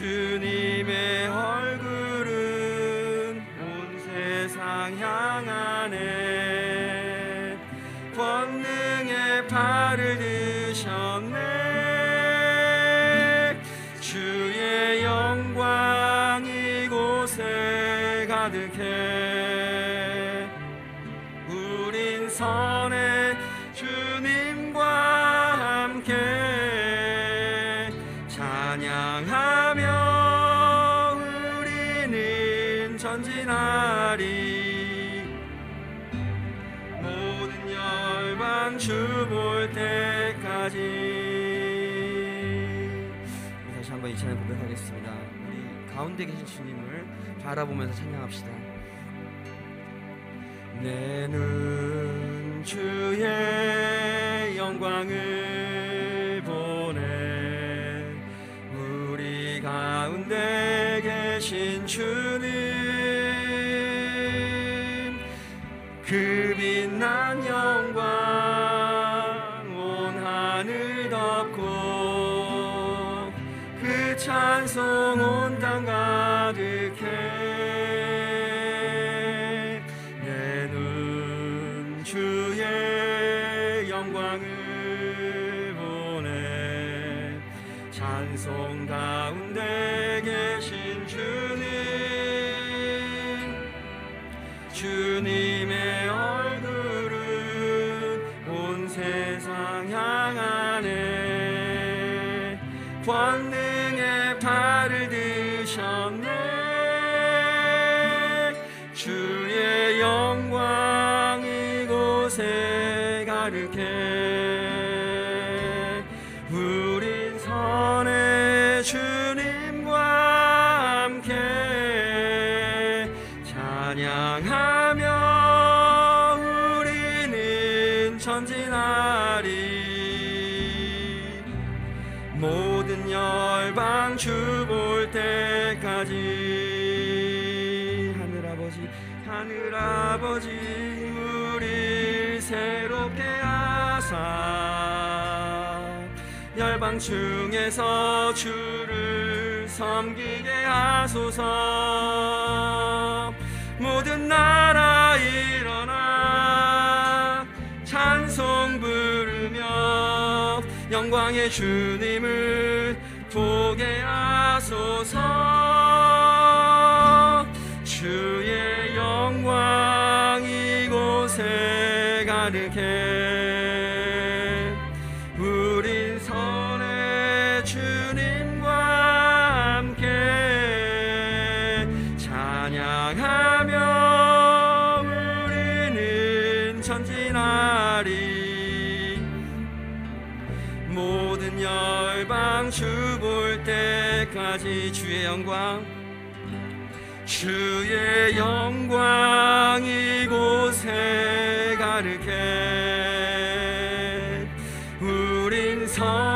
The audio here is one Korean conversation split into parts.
주님의 얼굴은 온 세상 향하네. 권능의 발을 드셨네. 주의 영광 이곳에 가득해. 우린 선의 한번 이 찬양 고백하겠습니다. 우리 가운데 계신 주님을 바라보면서 찬양합시다. 내 눈 주의 영광을 보내 우리 가운데 계신 주 주의 영광을 보내 찬송 가운데 계신 주님 주님 이곳에 가득해 우린 선의 주 새롭게 하사 열방 중에서 주를 섬기게 하소서. 모든 나라 일어나 찬송 부르며 영광의 주님을 보게 하소서. 주의 영광 이곳에 주의 영광. 주의 영광 이곳에 가득해 우린 선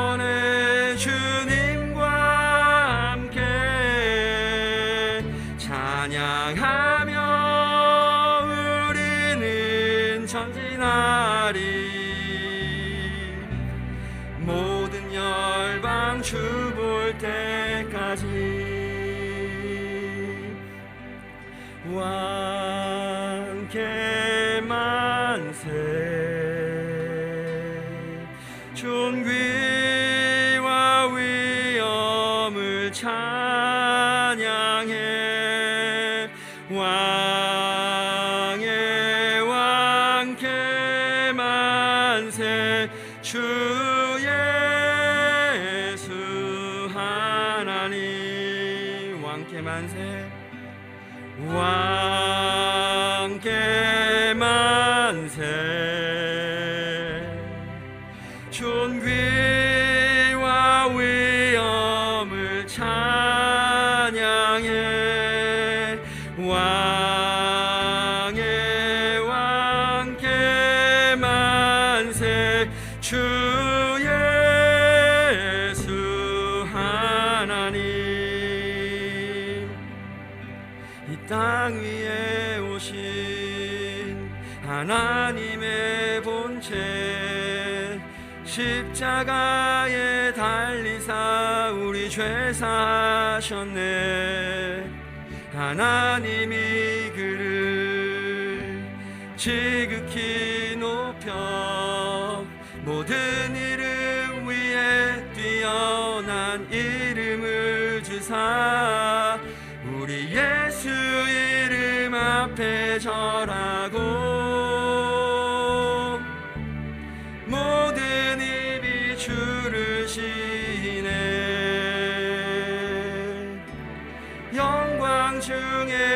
존귀 십자가에 달리사 우리 죄 사셨네. 하나님이 그를 지극히 높여 모든 이름 위에 뛰어난 이름을 주사 우리 예수 이름 앞에 절하고 중에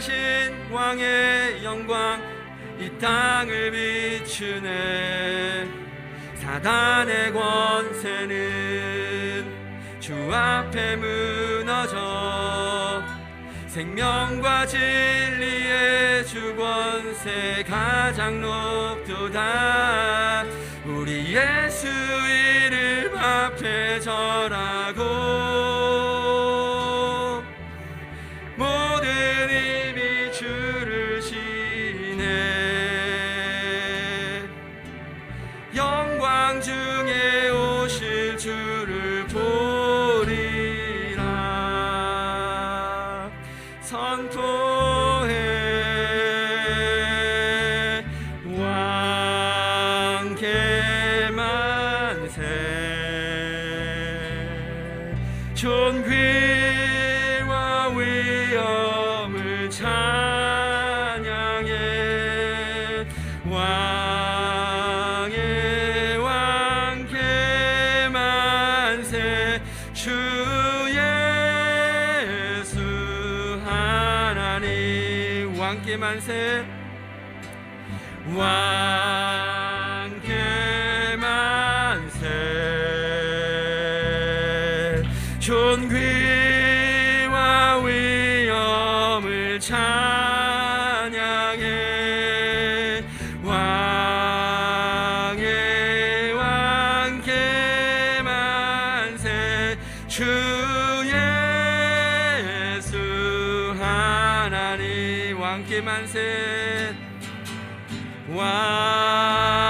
사신 왕의 영광 이 땅을 비추네. 사단의 권세는 주 앞에 무너져 생명과 진리의 주 권세 가장 높도다. 우리 예수 이름 앞에 절하고 왕께 만세. 왕 왕께 만세 왕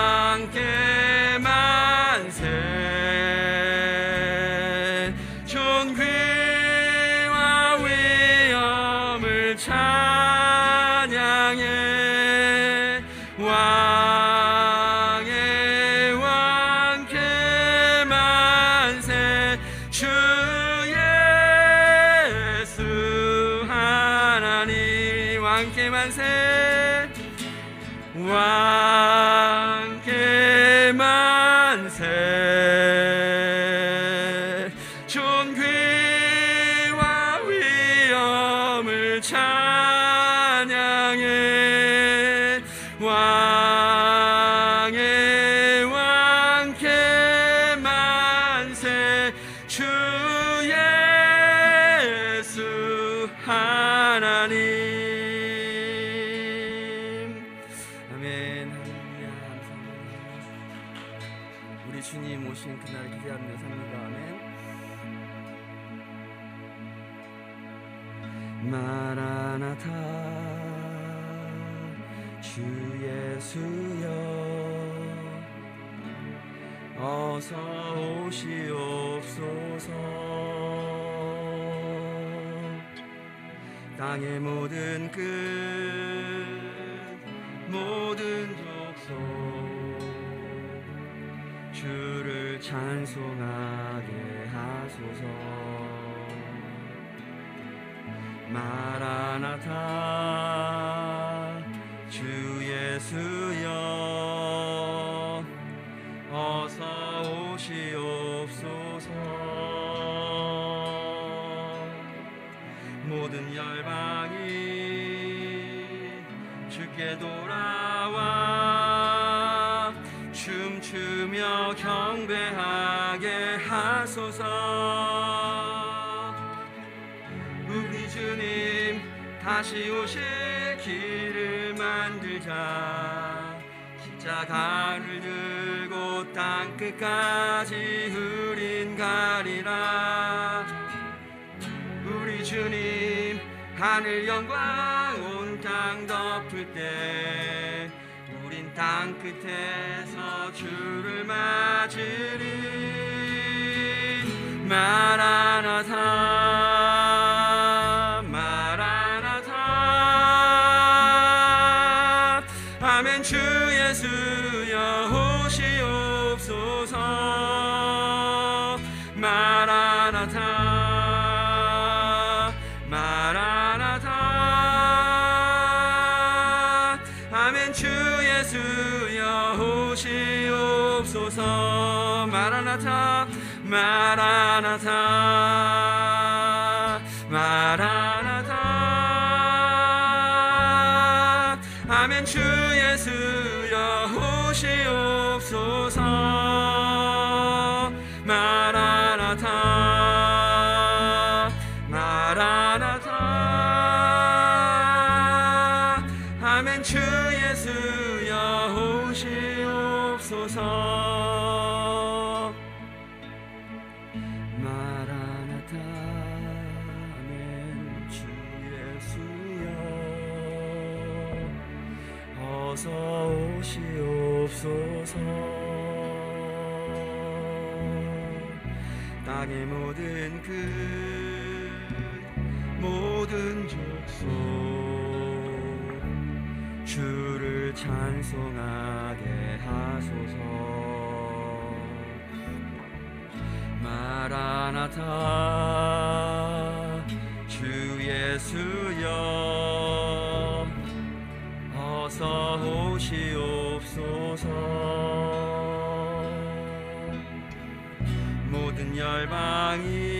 왕께 만세. 왕 오신 그날을 기대하며 삽니다. 아멘. 마라나타 주 예수여 어서 오시옵소서 땅의 모든 끝 모든 족속 주를 찬송하게 하소서. 마라나타 주 예수여 어서 오시옵소서. 모든 열방이 주께 돌아 경배하게 하소서. 우리 주님 다시 오실 길을 만들자. 십자가를 들고 땅끝까지 우린 가리라. 우리 주님 하늘 영광 온 땅 덮을 때 우린 땅 끝에서 주를 맞으리. 마라나타 예수여 오시옵소서. 마라나타 마라나타 마라나타 예수여 오시옵소서 마라나타 아멘 주 예수여 어서 오시옵소서. 땅의 모든 끝 모든 족속 주를 찬송하게 하소서. 마라나타 주 예수여 어서 오시옵소서. 모든 열방이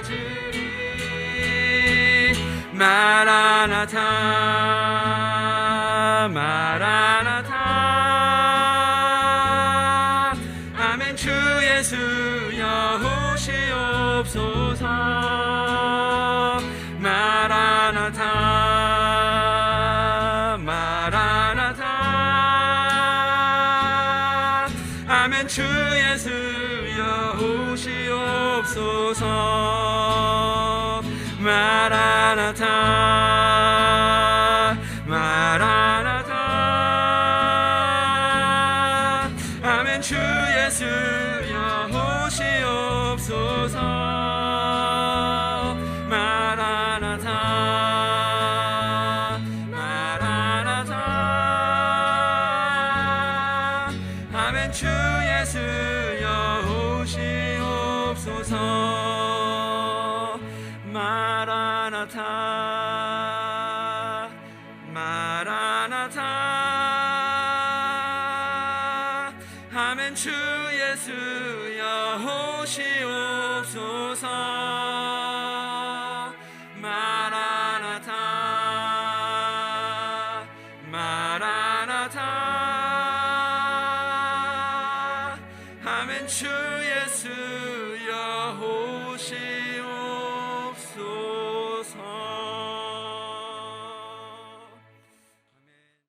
마 예수여 오시옵소서. 마라나타 마라나타 아멘 주 예수여 오시옵소서. 마라 아멘 예수